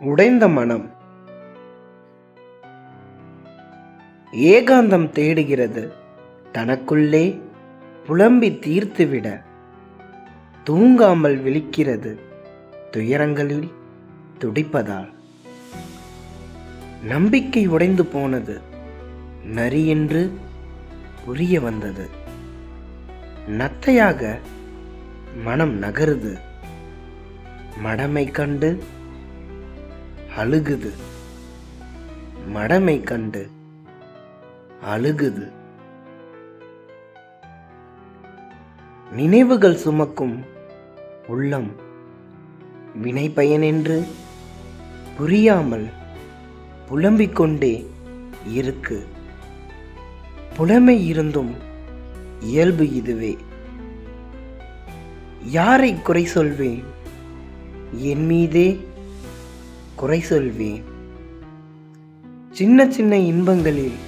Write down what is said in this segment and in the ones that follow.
உடைந்த மனம். ஏகாந்தம் தேடுகிறது. தனக்குள்ளே புலம்பி தீர்த்துவிட. தூங்காமல் விழிக்கிறது. துயரங்களில் துடிப்பதால். நம்பிக்கை உடைந்து போனது. நரி என்று புரிய வந்தது. நத்தையாக மனம் நகருது. மடமை கண்டு அழுகுது. மடமை கண்டு அழுகுது. நினைவுகள் சுமக்கும் உள்ளம் வினை பயனென்று புரியாமல் புலம்பிக் கொண்டே இருக்கு. புலமை இருந்தும் இயல்பு இதுவே. யாரை குறை சொல்வேன்? என் மீதே குறை சொல்வேன் சின்ன சின்ன இன்பங்களில்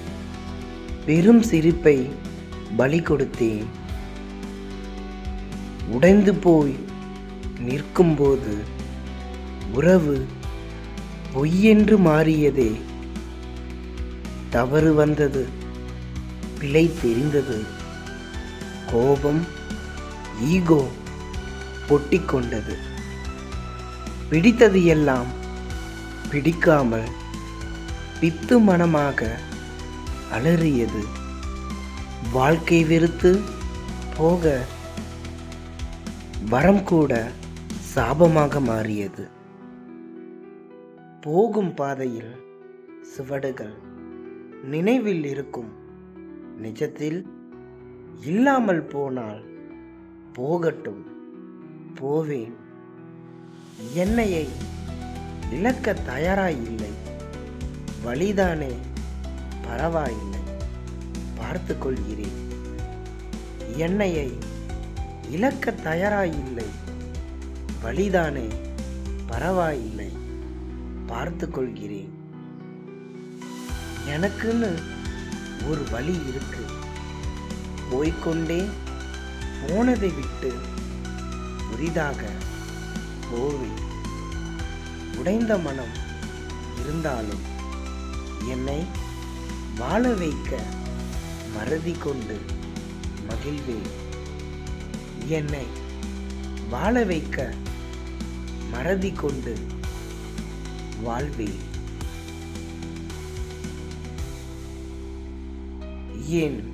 பெரும் சிரிப்பை பலி கொடுத்தேன். உடைந்து போய் நிற்கும்போது உறவு பொய்யென்று மாறியதே. தவறு வந்தது பிழை தெரிந்தது. கோபம் ஈகோ பொட்டிக்கொண்டது பிடித்தது எல்லாம் பிடிக்காமல் பித்து மனமாக அலறியது. வாழ்க்கை வெறுத்து போக வரம் கூட சாபமாக மாறியது. போகும் பாதையில் சுவடுகள் நினைவில் இருக்கும் நிஜத்தில் இல்லாமல் போனால் போகட்டும் போவேன். என்னையை இழக்க தயாராயில்லை. வழிதானே? பரவாயில்லை. பார்த்து கொள்கிறேன் என்னையை இழக்க தயாராயில்லை. வழிதானே? பரவாயில்லை. பார்த்து கொள்கிறேன் எனக்குன்னு ஒரு வழி இருக்கு. போய்க்கொண்டே போனதை விட்டு புதிதாக போவேன். உடைந்த மனம் இருந்தாலும் என்னை வாழ வைக்க மறதி கொண்டு மகிழ்வேன். என்னை வாழ வைக்க மறதி கொண்டு வாழ்வேன். ஏன்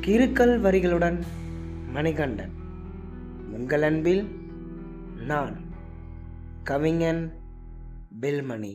கிருக்கல் வரிகளுடன் மணிகண்டன். உங்கள் அன்பில் நான் கவிஞன் बिल मनी